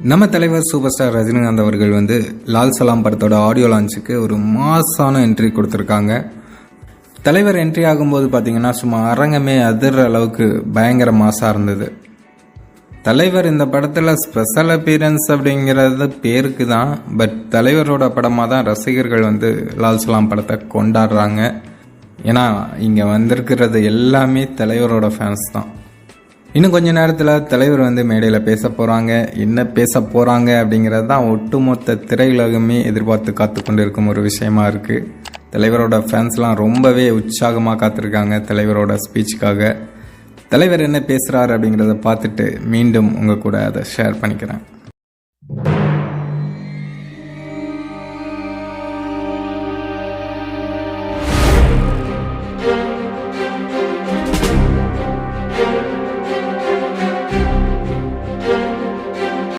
நம்ம தலைவர் super star Rajinikanth அவர்கள் வந்து லால் சலாம் படத்தோட ஆடியோ லான்ச்சுக்கு ஒரு மாசான என்ட்ரி கொடுத்துருக்காங்க. தலைவர் என்ட்ரி ஆகும்போது பார்த்தீங்கன்னா சும்மா அரங்கமே அதிர்ற அளவுக்கு பயங்கர மாசாக இருந்தது. தலைவர் இந்த படத்தில் ஸ்பெஷல் அப்பியரன்ஸ் அப்படிங்கிறது பேருக்கு தான் பட் தலைவரோட படமாக தான் ரசிகர்கள் வந்து லால் சலாம் படத்தை கொண்டாடுறாங்க. ஏன்னா இங்கே வந்திருக்கிறது எல்லாமே தலைவரோட ஃபேன்ஸ் தான். இன்னும் கொஞ்ச நேரத்தில் தலைவர் வந்து மேடையில் பேச போகிறாங்க என்ன பேச போகிறாங்க அப்படிங்கிறது தான் ஒட்டுமொத்த திரையுலகமே எதிர்பார்த்து காத்து கொண்டு இருக்கும் ஒரு விஷயமா இருக்குது தலைவரோட ஃபேன்ஸ்லாம் ரொம்பவே உற்சாகமாக காத்திருக்காங்க தலைவரோட ஸ்பீச்சுக்காக தலைவர் என்ன பேசுகிறார் அப்படிங்கிறத பார்த்துட்டு மீண்டும் உங்கள் கூட அதை ஷேர் பண்ணிக்கிறேன்.